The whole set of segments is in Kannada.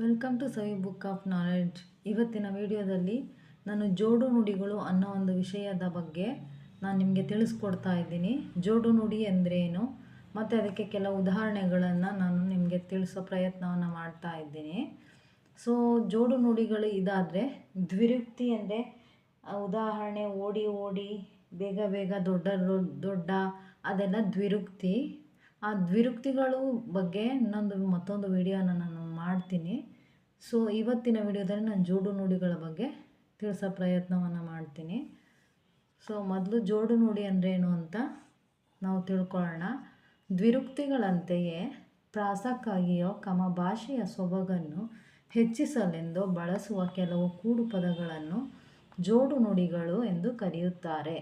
Welcome to Savi book of knowledge. ಇವತ್ತಿನ ವಿಡಿಯೋದಲ್ಲಿ ನಾನು ಜೋಡು ನುಡಿಗಳು ಅನ್ನೋ ಒಂದು ವಿಷಯದ ಬಗ್ಗೆ ನಾನು ನಿಮಗೆ ತಿಳಿಸ್ಕೊಡ್ತಾ ಇದ್ದೀನಿ. ಜೋಡು ನುಡಿ ಎಂದರೇನು? ಮತ್ತು ಅದಕ್ಕೆ ಕೆಲವು ಉದಾಹರಣೆಗಳನ್ನು ನಾನು ನಿಮಗೆ ತಿಳಿಸೋ ಪ್ರಯತ್ನವನ್ನು ಮಾಡ್ತಾ ಇದ್ದೀನಿ. ಸೊ ಜೋಡು ನುಡಿಗಳು ಇದಾದರೆ ದ್ವಿರುಕ್ತಿ ಅಂದರೆ ಉದಾಹರಣೆ ಓಡಿ ಓಡಿ, ಬೇಗ ಬೇಗ ದೊಡ್ಡ ದೊಡ್ಡ ಅದೆಲ್ಲ ದ್ವಿರುಕ್ತಿ. ಆ ದ್ವಿರುಕ್ತಿಗಳು ಬಗ್ಗೆ ಇನ್ನೊಂದು ಮತ್ತೊಂದು ವಿಡಿಯೋನ ನಾನು ಮಾಡ್ತೀನಿ. ಸೊ ಇವತ್ತಿನ ವಿಡಿಯೋದಲ್ಲಿ ನಾನು ಜೋಡು ನುಡಿಗಳ ಬಗ್ಗೆ ತಿಳಿಸೋ ಪ್ರಯತ್ನವನ್ನು ಮಾಡ್ತೀನಿ. ಸೊ ಮೊದಲು ಜೋಡು ನುಡಿ ಅಂದ್ರೇನು ಅಂತ ನಾವು ತಿಳ್ಕೊಳ್ಳೋಣ. ದ್ವಿರುಕ್ತಿಗಳಂತೆಯೇ ಪ್ರಾಸಕ್ಕಾಗಿಯೋ ಕಮ ಭಾಷೆಯ ಸೊಬಗನ್ನು ಹೆಚ್ಚಿಸಲೆಂದು ಬಳಸುವ ಕೆಲವು ಕೂಡು ಪದಗಳನ್ನು ಜೋಡು ನುಡಿಗಳು ಎಂದು ಕರೆಯುತ್ತಾರೆ.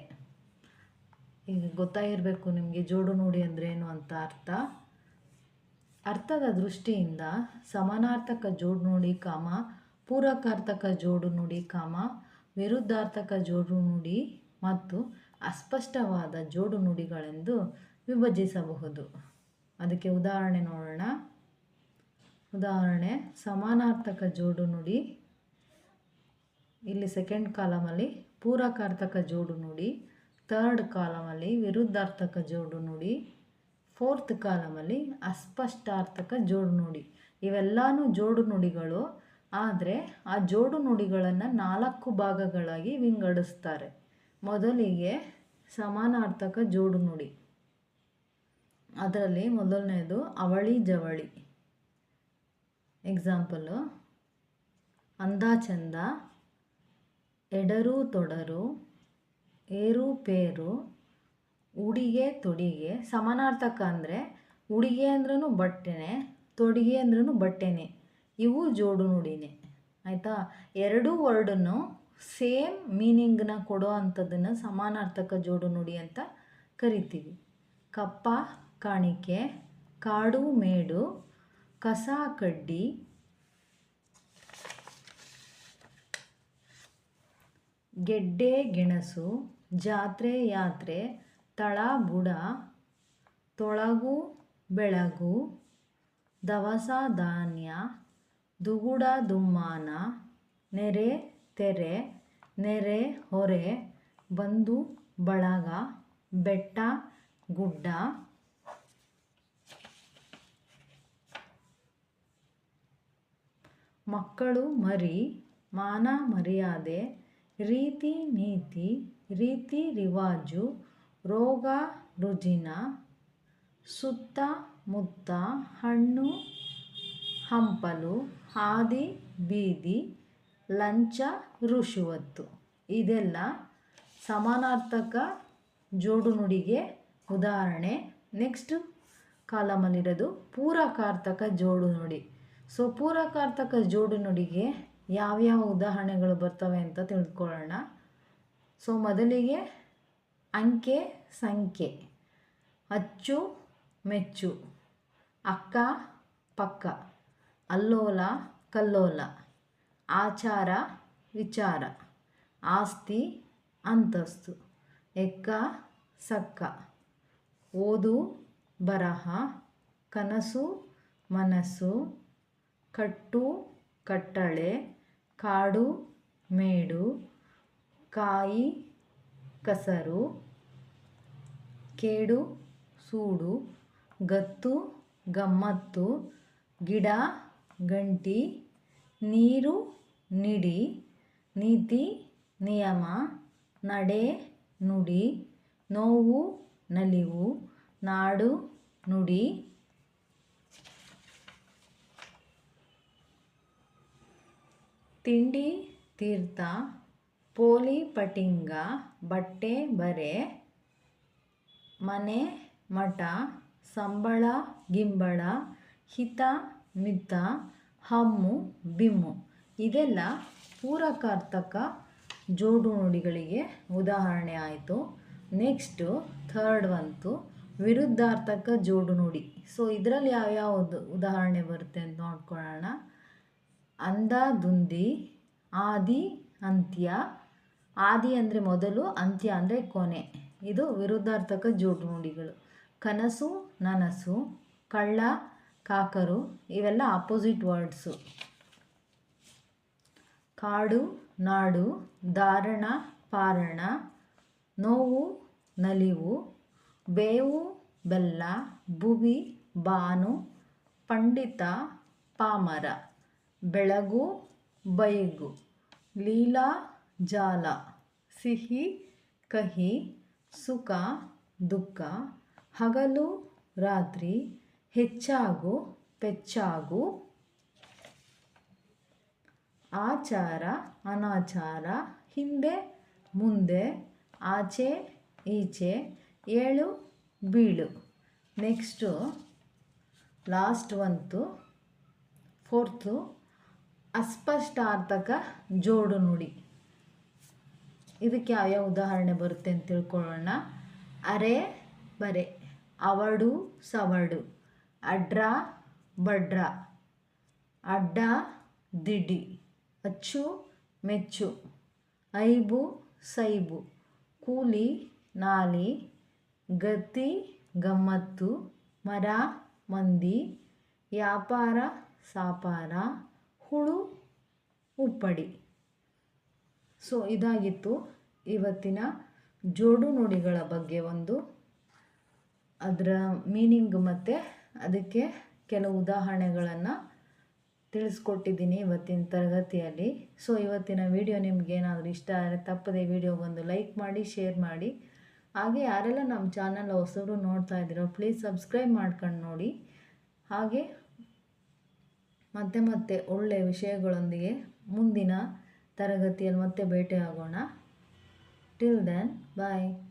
ಈಗ ಗೊತ್ತಾಗಿರಬೇಕು ನಿಮಗೆ ಜೋಡು ನುಡಿ ಅಂದ್ರೇನು ಅಂತ ಅರ್ಥ? ಅರ್ಥದ ದೃಷ್ಟಿಯಿಂದ ಸಮಾನಾರ್ಥಕ ಜೋಡು ನುಡಿ ಕಾಮ, ಪೂರಕಾರ್ಥಕ ಜೋಡು ನುಡಿ ಕಾಮ, ವಿರುದ್ಧಾರ್ಥಕ ಜೋಡು ನುಡಿ ಮತ್ತು ಅಸ್ಪಷ್ಟವಾದ ಜೋಡು ನುಡಿಗಳೆಂದು ವಿಭಜಿಸಬಹುದು. ಅದಕ್ಕೆ ಉದಾಹರಣೆ ನೋಡೋಣ. ಉದಾಹರಣೆ, ಸಮಾನಾರ್ಥಕ ಜೋಡು ನುಡಿ. ಇಲ್ಲಿ ಸೆಕೆಂಡ್ ಕಾಲಮಲ್ಲಿ ಪೂರಕಾರ್ಥಕ ಜೋಡು ನುಡಿ. ಥರ್ಡ್ ಕಾಲಮಲ್ಲಿ ವಿರುದ್ಧಾರ್ಥಕ ಜೋಡು ನುಡಿ ಫೋರ್ತ್ ಕಾಲಮಲ್ಲಿ ಅಸ್ಪಷ್ಟಾರ್ಥಕ ಜೋಡು ನುಡಿ. ಇವೆಲ್ಲನೂ ಜೋಡು ನುಡಿಗಳು, ಆದರೆ ಆ ಜೋಡು ನುಡಿಗಳನ್ನು ನಾಲ್ಕು ಭಾಗಗಳಾಗಿ ವಿಂಗಡಿಸ್ತಾರೆ. ಮೊದಲಿಗೆ ಸಮಾನಾರ್ಥಕ ಜೋಡು ನುಡಿ. ಅದರಲ್ಲಿ ಮೊದಲನೇದು ಅವಳಿ ಜವಳಿ. ಎಕ್ಸಾಂಪಲು ಅಂದ ಚಂದ ಎಡರು ತೊಡರು ಏರು ಪೇರು, ಉಡಿಗೆ ತೊಡಿಗೆ, ಸಮಾನಾರ್ಥಕ ಅಂದರೆ ಉಡಿಗೆ ಅಂದ್ರೂ ಬಟ್ಟೆನೆ, ತೊಡಿಗೆ ಅಂದ್ರೂ ಬಟ್ಟೆನೆ. ಇವು ಜೋಡು ನುಡಿನೇ. ಆಯಿತಾ? ಎರಡೂ ವರ್ಡನ್ನು ಸೇಮ್ ಮೀನಿಂಗ್ನ ಕೊಡೋ ಅಂಥದ್ದನ್ನು ಸಮಾನಾರ್ಥಕ ಜೋಡು ನುಡಿ ಅಂತ ಕರಿತೀವಿ. ಕಪ್ಪ, ಕಾಣಿಕೆ, ಕಾಡು ಮೇಡು, ಕಸ, ಕಡ್ಡಿ, ಗೆಡ್ಡೆ, ಗೆಣಸು ಜಾತ್ರೆ ಯಾತ್ರೆ ತಳ ಬುಡ ತೊಳಗು ಬೆಳಗು ದವಸ ಧಾನ್ಯ ದುಗುಡ ದುಮ್ಮಾನ ನೆರೆ ತೆರೆ ನೆರೆ ಹೊರೆ ಬಂದು ಬಳಗ ಬೆಟ್ಟ ಗುಡ್ಡ. ಮಕ್ಕಳು ಮರಿ ಮಾನ ಮರ್ಯಾದೆ ರೀತಿ ನೀತಿ, ರೀತಿ ರಿವಾಜು, ರೋಗ ರುಜಿನ, ಸುತ್ತ ಮುತ್ತ ಹಣ್ಣು, ಹಂಪಲು, ಹಾದಿ ಬೀದಿ, ಲಂಚ ಋಷುವತ್ತು ಇದೆಲ್ಲ ಸಮಾನಾರ್ಥಕ ಜೋಡು ನುಡಿಗೆ ಉದಾಹರಣೆ. ನೆಕ್ಸ್ಟ್ ಕಾಲಮಲ್ಲಿರೋದು ಪೂರಕಾರ್ಥಕ ಜೋಡು ನುಡಿ ಸೊ ಪೂರಕಾರ್ಥಕ ಜೋಡು ನುಡಿಗೆ ಯಾವ್ಯಾವ ಉದಾಹರಣೆಗಳು ಬರ್ತವೆ ಅಂತ ತಿಳ್ಕೊಳ್ಳೋಣ. ಸೊ, ಮೊದಲಿಗೆ ಅಂಕೆ ಸಂಖ್ಯೆ ಅಚ್ಚು, ಮೆಚ್ಚು. ಅಕ್ಕ, ಪಕ್ಕ. ಅಲ್ಲೋಲ, ಕಲ್ಲೋಲ. ಆಚಾರ, ವಿಚಾರ. ಆಸ್ತಿ, ಅಂತಸ್ತು. ಎಕ್ಕ, ಸಕ್ಕ. ಓದು, ಬರಹ. ಕನಸು, ಮನಸ್ಸು. ಕಟ್ಟು, ಕಟ್ಟಳೆ. ಕಾಡು, ಮೇಡು, ಕಾಯಿ, ಕಸರು, ಕೇಡು, ಸೂಡು, ಗತ್ತು, ಗಮ್ಮತ್ತು, ಗಿಡ, ಗಂಟಿ, ನೀರು, ನಿಡಿ, ನೀತಿ, ನಿಯಮ, ನಡೆ, ನುಡಿ, ನೋವು, ನಲಿವು, ನಾಡು, ನುಡಿ ತಿಂಡಿ, ತೀರ್ಥ, ಪೋಲಿ ಪಟಿಂಗ, ಬಟ್ಟೆ ಬರೆ, ಮನೆ ಮಠ, ಸಂಬಳ, ಗಿಂಬಳ, ಹಿತ, ಮಿತ, ಹಮ್ಮು, ಬಿಮ್ಮು. ಇದೆಲ್ಲ ಪೂರಕಾರ್ಥಕ ಜೋಡು ನುಡಿಗಳಿಗೆ ಉದಾಹರಣೆ ಆಯಿತು. ನೆಕ್ಸ್ಟು, ಥರ್ಡ್ ಒಂತು ವಿರುದ್ಧಾರ್ಥಕ ಜೋಡು ನುಡಿ ಸೊ, ಇದರಲ್ಲಿ ಯಾವ್ಯಾವ ಉದಾಹರಣೆ ಬರುತ್ತೆ ಅಂತ ನೋಡ್ಕೊಳ್ಳೋಣ. ಅಂದ ದುಂದಿ ಆದಿ, ಅಂತ್ಯ. ಆದಿ ಅಂದರೆ ಮೊದಲು, ಅಂತ್ಯ ಅಂದರೆ ಕೊನೆ. ಇದು ವಿರುದ್ಧಾರ್ಥಕ ಜೋಡು ನುಡಿಗಳು. ಕನಸು, ನನಸು, ಕಳ್ಳ, ಕಾಕರು, ಇವೆಲ್ಲ ಆಪೋಸಿಟ್ ವರ್ಡ್ಸು ಕಾಡು, ನಾಡು, ಧಾರಣ, ಪಾರಣ. ನೋವು, ನಲಿವು. ಬೇವು, ಬೆಲ್ಲ. ಭುವಿ, ಬಾನು. ಪಂಡಿತ, ಪಾಮರ. ಬೆಳಗು, ಬೈಗು, ಲೀಲಾ, ಜಾಲ, ಸಿಹಿ, ಕಹಿ, ಸುಖ, ದುಃಖ, ಹಗಲು, ರಾತ್ರಿ, ಹೆಚ್ಚಾಗು, ಪೆಚ್ಚಾಗು, ಆಚಾರ, ಅನಾಚಾರ, ಹಿಂದೆ, ಮುಂದೆ, ಆಚೆ, ಈಚೆ, ಏಳು, ಬೀಳು. ನೆಕ್ಸ್ಟು, ಲಾಸ್ಟ್ ಒಂತು ಫೋರ್ತು ಅಸ್ಪಷ್ಟಾರ್ಥಕ ಜೋಡು ನುಡಿ. ಇದಕ್ಕೆ ಯಾವ್ಯಾವ ಉದಾಹರಣೆ ಬರುತ್ತೆ ಅಂತ ತಿಳ್ಕೊಳ್ಳೋಣ. ಅರೆ, ಬರೆ, ಅವಡು, ಸವಡು, ಅಡ್ರ, ಬಡ್ರ, ಅಡ್ಡ, ದಿಡಿ, ಅಚ್ಚು, ಮೆಚ್ಚು, ಐಬು, ಸೈಬು, ಕೂಲಿ, ನಾಲಿ, ಗತಿ, ಗಮ್ಮತ್ತು, ಮರ, ಮಂದಿ, ವ್ಯಾಪಾರ, ಸಾಪಾರ ಹುಳು, ಉಪ್ಪಡಿ. ಸೊ, ಇದಾಗಿತ್ತು ಇವತ್ತಿನ ಜೋಡು ನುಡಿಗಳ ಬಗ್ಗೆ ಒಂದು. ಅದರ ಮೀನಿಂಗ್ ಮತ್ತು ಅದಕ್ಕೆ ಕೆಲವು ಉದಾಹರಣೆಗಳನ್ನು ತಿಳಿಸ್ಕೊಟ್ಟಿದ್ದೀನಿ ಇವತ್ತಿನ ತರಗತಿಯಲ್ಲಿ. ಸೊ, ಇವತ್ತಿನ ವಿಡಿಯೋ ನಿಮ್ಗೆ ಏನಾದರೂ ಇಷ್ಟ ಆದರೆ ತಪ್ಪದೆ ವಿಡಿಯೋಗೊಂದು ಲೈಕ್ ಮಾಡಿ, ಶೇರ್ ಮಾಡಿ. ಹಾಗೆ ಯಾರೆಲ್ಲ ನಮ್ಮ ಚಾನಲ್ ಹೊಸಬ್ರು ನೋಡ್ತಾ ಇದ್ದೀರೋ ಪ್ಲೀಸ್ ಸಬ್ಸ್ಕ್ರೈಬ್ ಮಾಡ್ಕೊಂಡು ನೋಡಿ. ಹಾಗೆ ಮತ್ತೆ ಮತ್ತೆ ಒಳ್ಳೆಯ ವಿಷಯಗಳೊಂದಿಗೆ ಮುಂದಿನ ತರಗತಿಯಲ್ಲಿ ಮತ್ತೆ ಭೇಟಿಯಾಗೋಣ. Till then bye